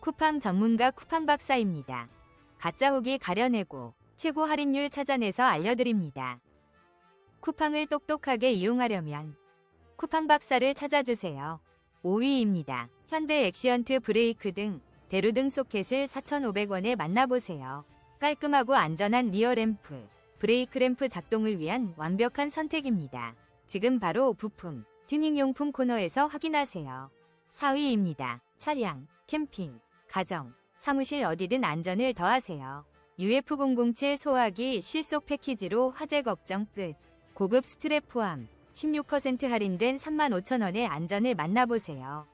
쿠팡 전문가 쿠팡 박사입니다. 가짜 후기 가려내고 최고 할인율 찾아내서 알려드립니다. 쿠팡을 똑똑하게 이용하려면 쿠팡 박사를 찾아주세요. 5위입니다. 현대 엑시언트 브레이크 등 대루 등 소켓을 4,500원에 만나보세요. 깔끔하고 안전한 리어 램프, 브레이크 램프 작동을 위한 완벽한 선택입니다. 지금 바로 부품, 튜닝 용품 코너에서 확인하세요. 4위입니다. 차량, 캠핑, 가정, 사무실 어디든 안전을 더하세요. UF007 소화기 실속 패키지로 화재 걱정 끝. 고급 스트랩 포함 16% 할인된 35,000원의 안전을 만나보세요.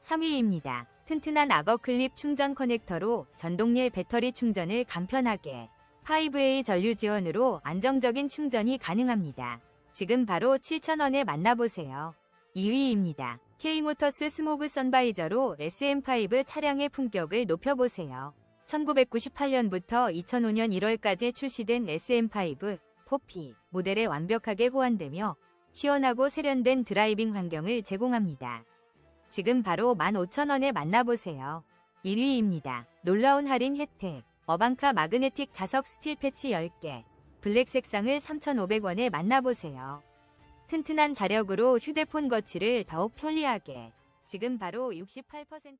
3위입니다. 튼튼한 악어 클립 충전 커넥터로 전동릴 배터리 충전을 간편하게 5A 전류 지원으로 안정적인 충전이 가능합니다. 지금 바로 7,000원에 만나보세요. 2위입니다. K모터스 스모그 선바이저로 SM5 차량의 품격을 높여보세요. 1998년부터 2005년 1월까지 출시된 SM5 포피 모델에 완벽하게 호환되며 시원하고 세련된 드라이빙 환경을 제공합니다. 지금 바로 15,000원에 만나보세요. 1위입니다. 놀라운 할인 혜택 어방카 마그네틱 자석 스틸 패치 10개 블랙 색상을 3,500원에 만나보세요. 튼튼한 자력으로 휴대폰 거치를 더욱 편리하게. 지금 바로 68%